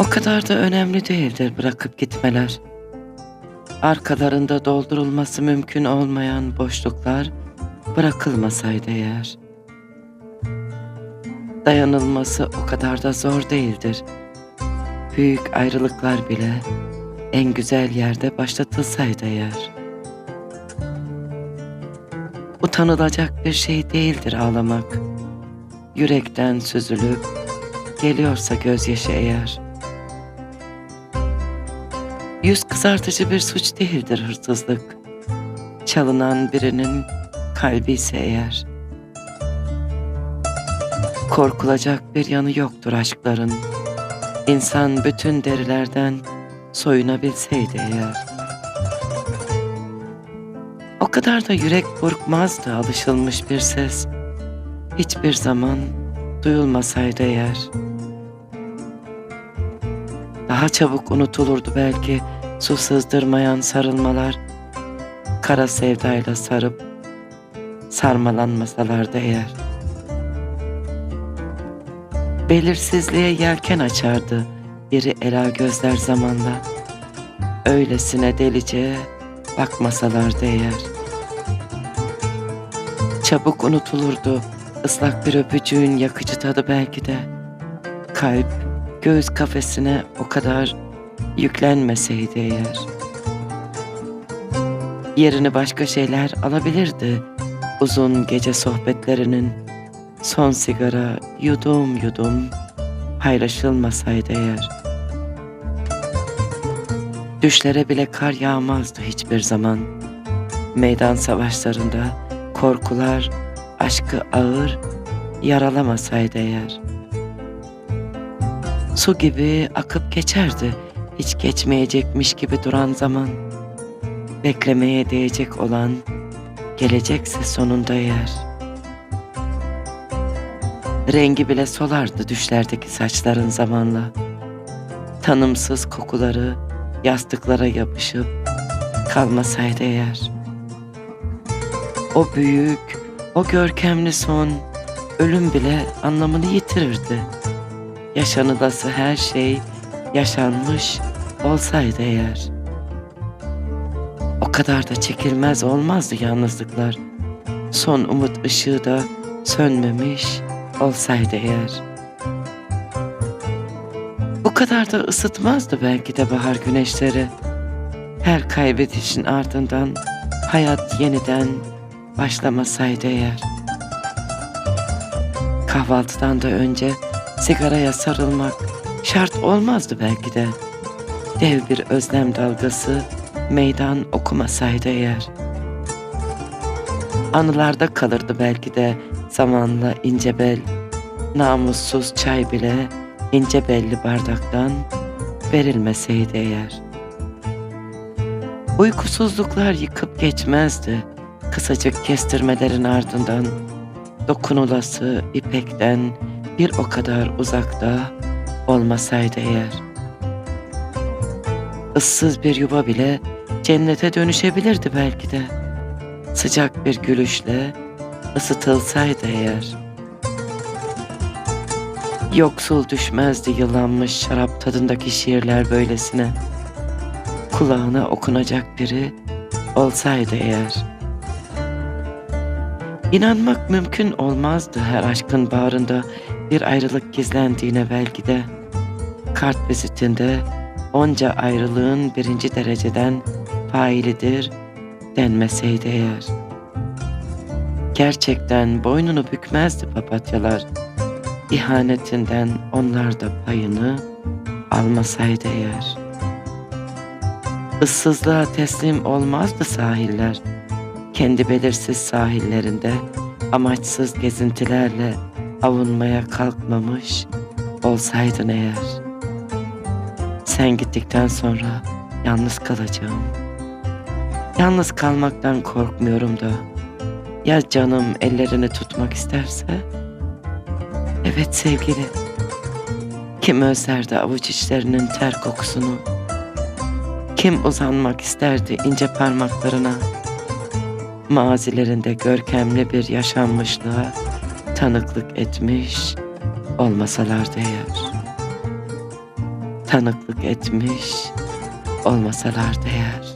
O kadar da önemli değildir bırakıp gitmeler. Arkalarında doldurulması mümkün olmayan boşluklar bırakılmasaydı eğer. Dayanılması o kadar da zor değildir. Büyük ayrılıklar bile en güzel yerde başlatılsaydı eğer. Utanılacak bir şey değildir ağlamak. Yürekten süzülüp geliyorsa gözyaşı eğer. Yüz kızartıcı bir suç değildir hırsızlık. Çalınan birinin kalbi ise eğer. Korkulacak bir yanı yoktur aşkların. İnsan bütün derilerden soyunabilseydi eğer. O kadar da yürek burkmazdı alışılmış bir ses. Hiçbir zaman duyulmasaydı eğer. Daha çabuk unutulurdu belki su sızdırmayan sarılmalar. Kara sevdayla sarıp sarmalanmasalardı eğer. Belirsizliğe yelken açardı biri ela gözler zamanla. Öylesine delice bakmasalardı eğer. Çabuk unutulurdu ıslak bir öpücüğün yakıcı tadı belki de. Kalp göğüs kafesine o kadar yüklenmeseydi eğer. Yerini başka şeyler alabilirdi uzun gece sohbetlerinin son sigara yudum yudum paylaşılmasaydı eğer. Düşlere bile kar yağmazdı hiçbir zaman. Meydan savaşlarında korkular aşkı ağır yaralamasaydı eğer. Su gibi akıp geçerdi hiç geçmeyecekmiş gibi duran zaman. Beklemeye değecek olan gelecekse sonunda eğer. Rengi bile solardı düşlerdeki saçların zamanla. Tanımsız kokuları yastıklara yapışıp kalmasaydı eğer. O büyük, o görkemli son, ölüm bile anlamını yitirirdi. Yaşanılası her şey yaşanmış olsaydı eğer. O kadar da çekilmez olmazdı yalnızlıklar. Son umut ışığı da sönmemiş olsaydı eğer. Bu kadar da ısıtmazdı belki de bahar güneşleri. Her kaybedişin ardından hayat yeniden başlamasaydı eğer. Kahvaltıdan da önce sigaraya sarılmak şart olmazdı belki de. Dev bir özlem dalgası meydan okumasaydı eğer. Anılarda kalırdı belki de zamanla ince bel, namussuz çay bile ince belli bardaktan verilmeseydi eğer. Uykusuzluklar yıkıp geçmezdi kısacık kestirmelerin ardından dokunulası ipekten bir o kadar uzakta olmasaydı eğer. Issız bir yuva bile cennete dönüşebilirdi belki de. Sıcak bir gülüşle ısıtılsaydı eğer. Yoksul düşmezdi yılanmış şarap tadındaki şiirler böylesine. Kulağına okunacak biri olsaydı eğer. İnanmak mümkün olmazdı her aşkın bağrında bir ayrılık gizlendiğine belki de. Kart vizitinde onca ayrılığın birinci dereceden failidir denmeseydi eğer. Gerçekten boynunu bükmezdi papatyalar. İhanetinden onlar da payını almasaydı eğer. Issızlığa teslim olmazdı sahiller. Kendi belirsiz sahillerinde amaçsız gezintilerle avunmaya kalkmamış olsaydın eğer. Sen gittikten sonra yalnız kalacağım. Yalnız kalmaktan korkmuyorum da. Ya canım ellerini tutmak isterse? Evet sevgili. Kim özlerdi avuç içlerinin ter kokusunu? Kim uzanmak isterdi ince parmaklarına? Mazilerinde görkemli bir yaşanmışlığa tanıklık etmiş olmasalardı eğer. Tanıklık etmiş olmasalardı eğer.